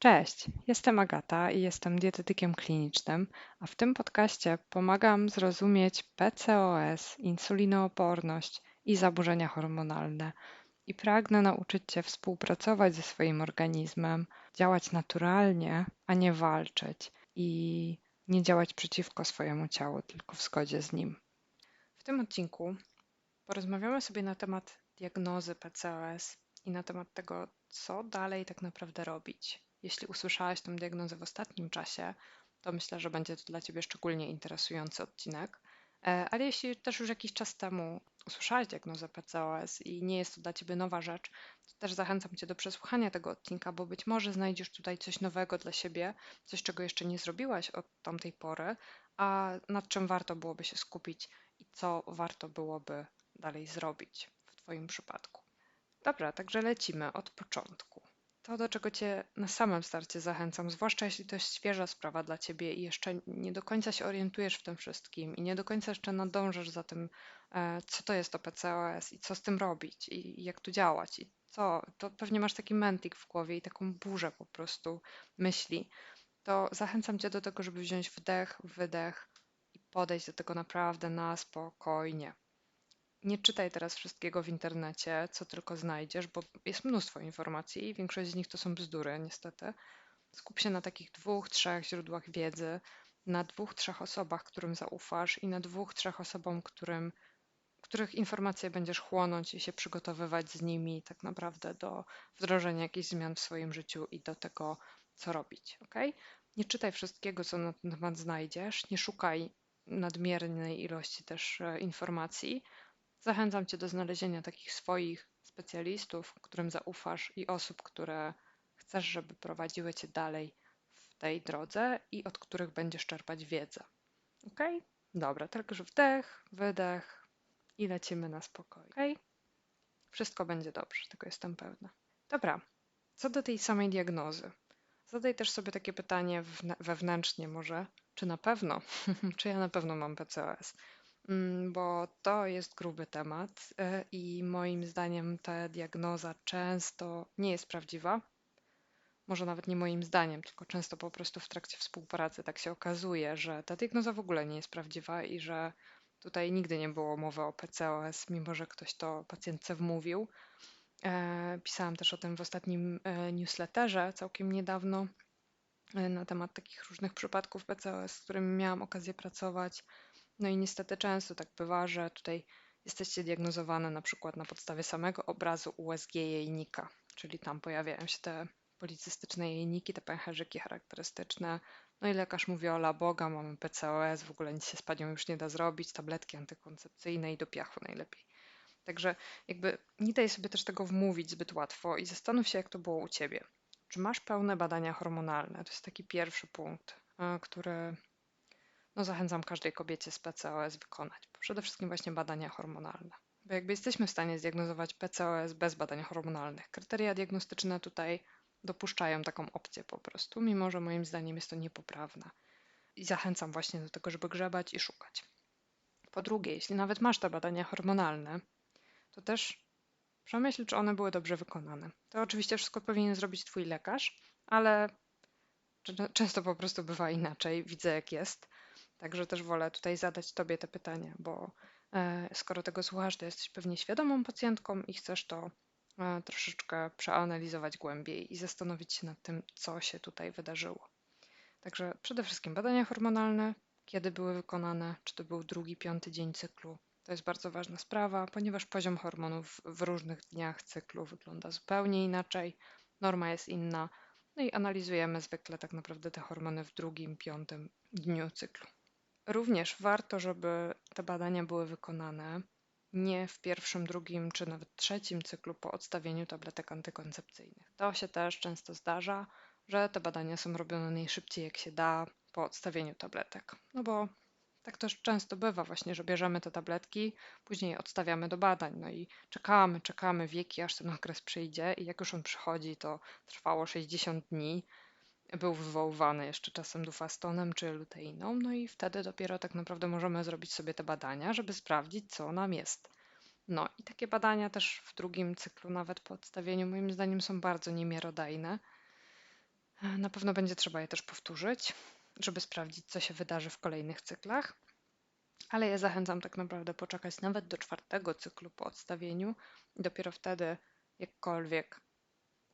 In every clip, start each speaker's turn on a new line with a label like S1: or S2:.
S1: Cześć, jestem Agata i jestem dietetykiem klinicznym, a w tym podcaście pomagam zrozumieć PCOS, insulinooporność i zaburzenia hormonalne. I pragnę nauczyć Cię współpracować ze swoim organizmem, działać naturalnie, a nie walczyć i nie działać przeciwko swojemu ciału, tylko w zgodzie z nim. W tym odcinku porozmawiamy sobie na temat diagnozy PCOS i na temat tego, co dalej tak naprawdę robić. Jeśli usłyszałaś tę diagnozę w ostatnim czasie, to myślę, że będzie to dla Ciebie szczególnie interesujący odcinek. E, ale jeśli też już jakiś czas temu usłyszałaś diagnozę PCOS i nie jest to dla Ciebie nowa rzecz, to też zachęcam Cię do przesłuchania tego odcinka, bo być może znajdziesz tutaj coś nowego dla siebie, coś, czego jeszcze nie zrobiłaś od tamtej pory, a nad czym warto byłoby się skupić i co warto byłoby dalej zrobić w Twoim przypadku. Dobra, także lecimy od początku. To, do czego Cię na samym starcie zachęcam, zwłaszcza jeśli to jest świeża sprawa dla Ciebie i jeszcze nie do końca się orientujesz w tym wszystkim i nie do końca jeszcze nadążasz za tym, e, co to jest to PCOS i co z tym robić i jak tu działać i co, to pewnie masz taki mentik w głowie i taką burzę po prostu myśli, to zachęcam Cię do tego, żeby wziąć wdech, wydech i podejść do tego naprawdę na spokojnie. Nie czytaj teraz wszystkiego w internecie, co tylko znajdziesz, bo jest mnóstwo informacji i większość z nich to są bzdury, niestety. Skup się na takich dwóch, trzech źródłach wiedzy, na dwóch, trzech osobach, którym zaufasz i na dwóch, trzech osobom, którym, których informacje będziesz chłonąć i się przygotowywać z nimi tak naprawdę do wdrożenia jakichś zmian w swoim życiu i do tego, co robić. ok? Nie czytaj wszystkiego, co na ten temat znajdziesz, nie szukaj nadmiernej ilości też e, informacji Zachęcam Cię do znalezienia takich swoich specjalistów, którym zaufasz i osób, które chcesz, żeby prowadziły Cię dalej w tej drodze i od których będziesz czerpać wiedzę. Ok? Dobra, tylko że wdech, wydech i lecimy na spokojnie. Ok? Wszystko będzie dobrze, tego jestem pewna. Dobra, co do tej samej diagnozy. Zadaj też sobie takie pytanie wewnętrznie może, czy na pewno, czy ja na pewno mam PCOS. Mm, bo to jest gruby temat e, i moim zdaniem ta diagnoza często nie jest prawdziwa. Może nawet nie moim zdaniem, tylko często po prostu w trakcie współpracy tak się okazuje, że ta diagnoza w ogóle nie jest prawdziwa i że tutaj nigdy nie było mowy o PCOS, mimo że ktoś to pacjentce wmówił. E, pisałam też o tym w ostatnim e, newsletterze całkiem niedawno na temat takich różnych przypadków PCOS, z którymi miałam okazję pracować. No i niestety często tak bywa, że tutaj jesteście diagnozowane na przykład na podstawie samego obrazu USG jejnika, czyli tam pojawiają się te policystyczne jejniki, te pęcherzyki charakterystyczne. No i lekarz mówi, ola Boga, mamy PCOS, w ogóle nic się z panią już nie da zrobić, tabletki antykoncepcyjne i do piachu najlepiej. Także jakby nie daj sobie też tego wmówić zbyt łatwo i zastanów się, jak to było u ciebie. Czy masz pełne badania hormonalne? To jest taki pierwszy punkt, e, który no zachęcam każdej kobiecie z PCOS wykonać. Przede wszystkim właśnie badania hormonalne. Bo jakby jesteśmy w stanie zdiagnozować PCOS bez badań hormonalnych. Kryteria diagnostyczne tutaj dopuszczają taką opcję po prostu, mimo że moim zdaniem jest to niepoprawne. I zachęcam właśnie do tego, żeby grzebać i szukać. Po drugie, jeśli nawet masz te badania hormonalne, to też przemyśl, czy one były dobrze wykonane. To oczywiście wszystko powinien zrobić Twój lekarz, ale często po prostu bywa inaczej. Widzę, jak jest. Także też wolę tutaj zadać Tobie te pytania, bo e, skoro tego słuchasz, to jesteś pewnie świadomą pacjentką i chcesz to e, troszeczkę przeanalizować głębiej i zastanowić się nad tym, co się tutaj wydarzyło. Także przede wszystkim badania hormonalne, kiedy były wykonane, czy to był drugi, piąty dzień cyklu. To jest bardzo ważna sprawa, ponieważ poziom hormonów w różnych dniach cyklu wygląda zupełnie inaczej, norma jest inna, no i analizujemy zwykle tak naprawdę te hormony w drugim, piątym dniu cyklu. Również warto, żeby te badania były wykonane nie w pierwszym, drugim czy nawet trzecim cyklu po odstawieniu tabletek antykoncepcyjnych. To się też często zdarza, że te badania są robione najszybciej jak się da po odstawieniu tabletek. No bo tak też często bywa właśnie, że bierzemy te tabletki, później odstawiamy do badań, no i czekamy, czekamy wieki, aż ten okres przyjdzie i jak już on przychodzi, to trwało 60 dni, był wywoływany jeszcze czasem dufastonem czy luteiną, no i wtedy dopiero tak naprawdę możemy zrobić sobie te badania, żeby sprawdzić, co nam jest. No i takie badania też w drugim cyklu, nawet po odstawieniu, moim zdaniem są bardzo niemiarodajne. Na pewno będzie trzeba je też powtórzyć, żeby sprawdzić, co się wydarzy w kolejnych cyklach. Ale ja zachęcam tak naprawdę poczekać nawet do czwartego cyklu po odstawieniu i dopiero wtedy jakkolwiek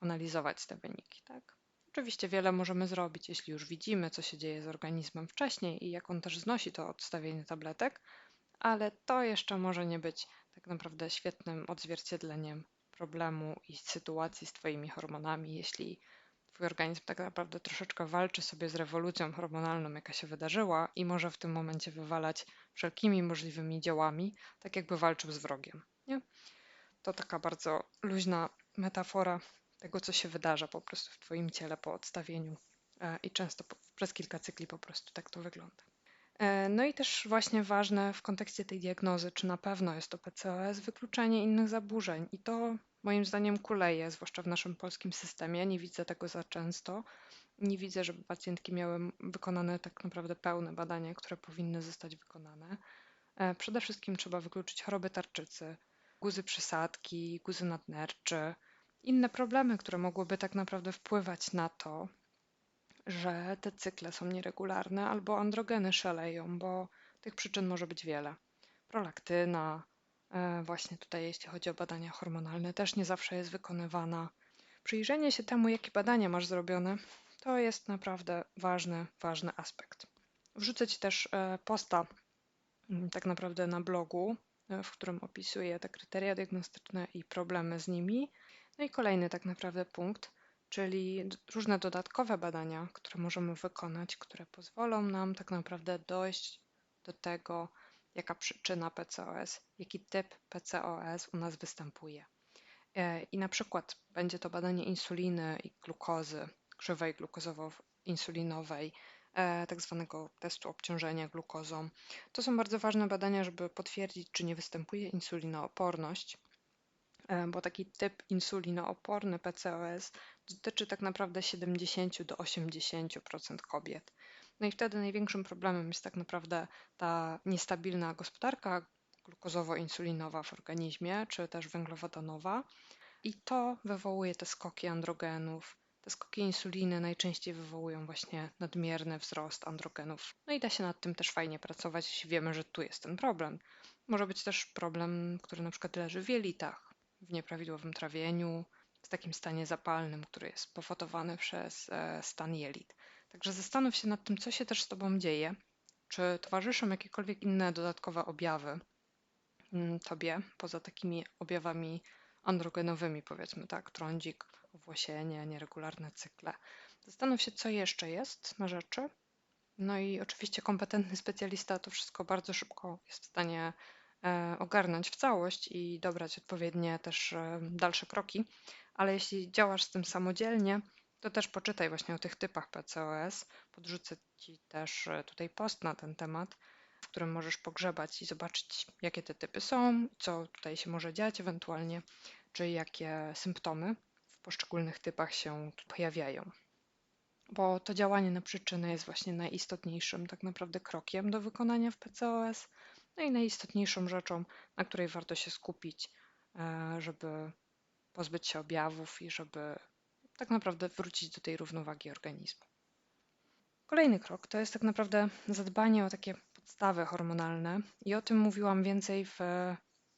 S1: analizować te wyniki. Tak? Oczywiście wiele możemy zrobić, jeśli już widzimy, co się dzieje z organizmem wcześniej i jak on też znosi to odstawienie tabletek, ale to jeszcze może nie być tak naprawdę świetnym odzwierciedleniem problemu i sytuacji z Twoimi hormonami, jeśli Twój organizm tak naprawdę troszeczkę walczy sobie z rewolucją hormonalną, jaka się wydarzyła, i może w tym momencie wywalać wszelkimi możliwymi działami, tak jakby walczył z wrogiem. Nie? To taka bardzo luźna metafora tego, co się wydarza po prostu w Twoim ciele po odstawieniu e, i często przez kilka cykli po prostu tak to wygląda. E, no i też właśnie ważne w kontekście tej diagnozy, czy na pewno jest to PCOS, wykluczenie innych zaburzeń. I to moim zdaniem kuleje, zwłaszcza w naszym polskim systemie. Nie widzę tego za często. Nie widzę, żeby pacjentki miały wykonane tak naprawdę pełne badania, które powinny zostać wykonane. E, przede wszystkim trzeba wykluczyć choroby tarczycy, guzy przysadki, guzy nadnerczy, inne problemy, które mogłyby tak naprawdę wpływać na to, że te cykle są nieregularne albo androgeny szaleją, bo tych przyczyn może być wiele. Prolaktyna, e, właśnie tutaj jeśli chodzi o badania hormonalne, też nie zawsze jest wykonywana. Przyjrzenie się temu, jakie badania masz zrobione, to jest naprawdę ważny, ważny aspekt. Wrzucę Ci też e, posta mm, tak naprawdę na blogu, e, w którym opisuję te kryteria diagnostyczne i problemy z nimi. No i kolejny tak naprawdę punkt, czyli różne dodatkowe badania, które możemy wykonać, które pozwolą nam tak naprawdę dojść do tego, jaka przyczyna PCOS, jaki typ PCOS u nas występuje. E, I na przykład będzie to badanie insuliny i glukozy, krzywej glukozowo-insulinowej, e, tak zwanego testu obciążenia glukozą. To są bardzo ważne badania, żeby potwierdzić, czy nie występuje insulinooporność, bo taki typ insulinooporny PCOS dotyczy tak naprawdę 70 do 80% kobiet. No i wtedy największym problemem jest tak naprawdę ta niestabilna gospodarka glukozowo-insulinowa w organizmie, czy też węglowodanowa. I to wywołuje te skoki androgenów. Te skoki insuliny najczęściej wywołują właśnie nadmierny wzrost androgenów. No i da się nad tym też fajnie pracować, jeśli wiemy, że tu jest ten problem. Może być też problem, który na przykład leży w jelitach, w nieprawidłowym trawieniu, w takim stanie zapalnym, który jest spowodowany przez e, stan jelit. Także zastanów się nad tym, co się też z Tobą dzieje. Czy towarzyszą jakiekolwiek inne dodatkowe objawy mm, Tobie, poza takimi objawami androgenowymi, powiedzmy tak, trądzik, owłosienie, nieregularne cykle. Zastanów się, co jeszcze jest na rzeczy. No i oczywiście kompetentny specjalista to wszystko bardzo szybko jest w stanie ogarnąć w całość i dobrać odpowiednie też e, dalsze kroki ale jeśli działasz z tym samodzielnie, to też poczytaj właśnie o tych typach PCOS. Podrzucę Ci też e, tutaj post na ten temat, w którym możesz pogrzebać i zobaczyć, jakie te typy są, co tutaj się może dziać ewentualnie, czy jakie symptomy w poszczególnych typach się pojawiają. Bo to działanie na przyczynę jest właśnie najistotniejszym tak naprawdę krokiem do wykonania w PCOS, no i najistotniejszą rzeczą, na której warto się skupić, e, żeby pozbyć się objawów i żeby tak naprawdę wrócić do tej równowagi organizmu. Kolejny krok to jest tak naprawdę zadbanie o takie podstawy hormonalne i o tym mówiłam więcej w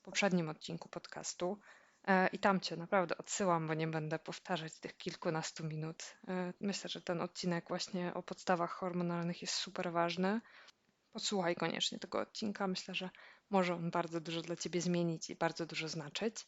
S1: poprzednim odcinku podcastu. E, I tam Cię naprawdę odsyłam, bo nie będę powtarzać tych kilkunastu minut. E, myślę, że ten odcinek właśnie o podstawach hormonalnych jest super ważny. Posłuchaj koniecznie tego odcinka. Myślę, że może on bardzo dużo dla Ciebie zmienić i bardzo dużo znaczyć.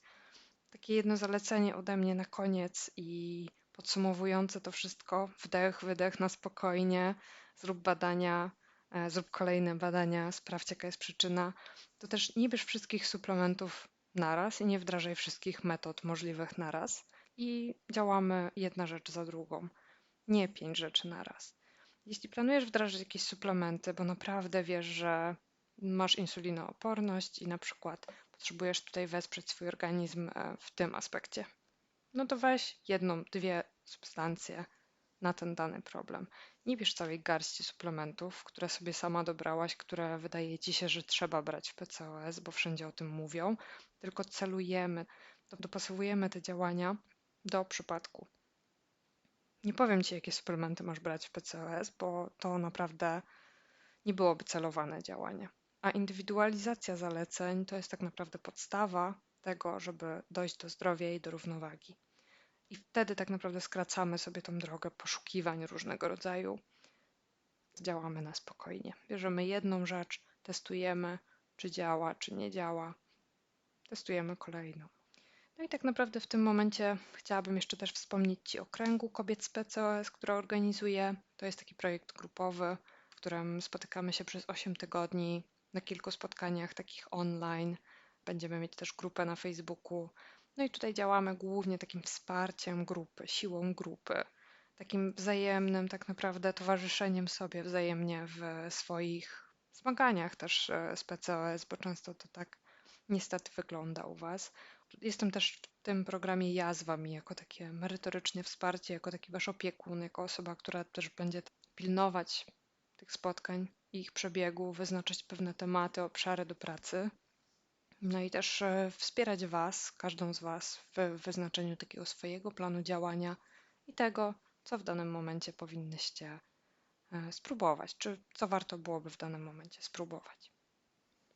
S1: Takie jedno zalecenie ode mnie na koniec i podsumowujące to wszystko. Wdech, wydech na spokojnie, zrób badania, e, zrób kolejne badania, sprawdź jaka jest przyczyna. To też nie bierz wszystkich suplementów naraz i nie wdrażaj wszystkich metod możliwych naraz. I działamy jedna rzecz za drugą, nie pięć rzeczy naraz. Jeśli planujesz wdrażać jakieś suplementy, bo naprawdę wiesz, że masz insulinooporność i na przykład potrzebujesz tutaj wesprzeć swój organizm e, w tym aspekcie, no to weź jedną, dwie substancje na ten dany problem. Nie bierz całej garści suplementów, które sobie sama dobrałaś, które wydaje ci się, że trzeba brać w PCOS, bo wszędzie o tym mówią, tylko celujemy, dopasowujemy te działania do przypadku. Nie powiem Ci, jakie suplementy masz brać w PCOS, bo to naprawdę nie byłoby celowane działanie. A indywidualizacja zaleceń to jest tak naprawdę podstawa tego, żeby dojść do zdrowia i do równowagi. I wtedy tak naprawdę skracamy sobie tą drogę poszukiwań różnego rodzaju. Działamy na spokojnie. Bierzemy jedną rzecz, testujemy, czy działa, czy nie działa. Testujemy kolejną. No i tak naprawdę w tym momencie chciałabym jeszcze też wspomnieć Ci o kręgu kobiet z PCOS, które organizuję. To jest taki projekt grupowy, w którym spotykamy się przez 8 tygodni na kilku spotkaniach takich online. Będziemy mieć też grupę na Facebooku. No i tutaj działamy głównie takim wsparciem grupy, siłą grupy, takim wzajemnym tak naprawdę towarzyszeniem sobie wzajemnie w swoich zmaganiach też e, z PCOS, bo często to tak niestety wygląda u Was. Jestem też w tym programie ja z Wami jako takie merytoryczne wsparcie, jako taki Wasz opiekun, jako osoba, która też będzie pilnować tych spotkań ich przebiegu, wyznaczać pewne tematy, obszary do pracy. No i też e, wspierać Was, każdą z Was w wyznaczeniu takiego swojego planu działania i tego, co w danym momencie powinnyście e, spróbować, czy co warto byłoby w danym momencie spróbować.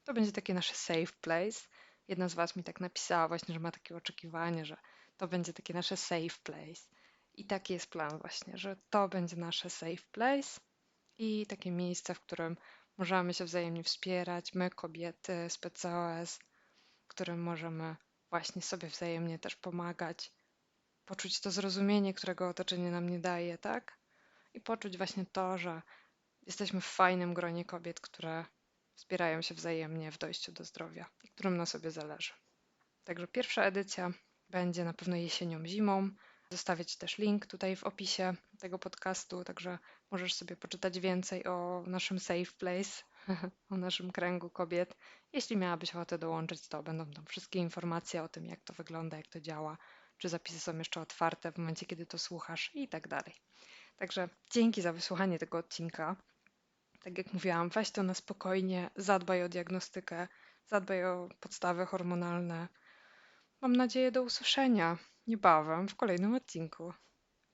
S1: To będzie takie nasze safe place. Jedna z Was mi tak napisała właśnie, że ma takie oczekiwanie, że to będzie takie nasze safe place. I taki jest plan właśnie, że to będzie nasze safe place i takie miejsce, w którym możemy się wzajemnie wspierać, my kobiety z PCOS, w którym możemy właśnie sobie wzajemnie też pomagać, poczuć to zrozumienie, którego otoczenie nam nie daje, tak? I poczuć właśnie to, że jesteśmy w fajnym gronie kobiet, które wspierają się wzajemnie w dojściu do zdrowia którym na sobie zależy. Także pierwsza edycja będzie na pewno jesienią, zimą. Zostawię Ci też link tutaj w opisie tego podcastu, także możesz sobie poczytać więcej o naszym safe place, o naszym kręgu kobiet. Jeśli miałabyś ochotę dołączyć, to będą tam wszystkie informacje o tym, jak to wygląda, jak to działa, czy zapisy są jeszcze otwarte w momencie, kiedy to słuchasz i tak dalej. Także dzięki za wysłuchanie tego odcinka. Tak jak mówiłam, weź to na spokojnie, zadbaj o diagnostykę, zadbaj o podstawy hormonalne. Mam nadzieję do usłyszenia niebawem w kolejnym odcinku.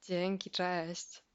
S1: Dzięki, cześć.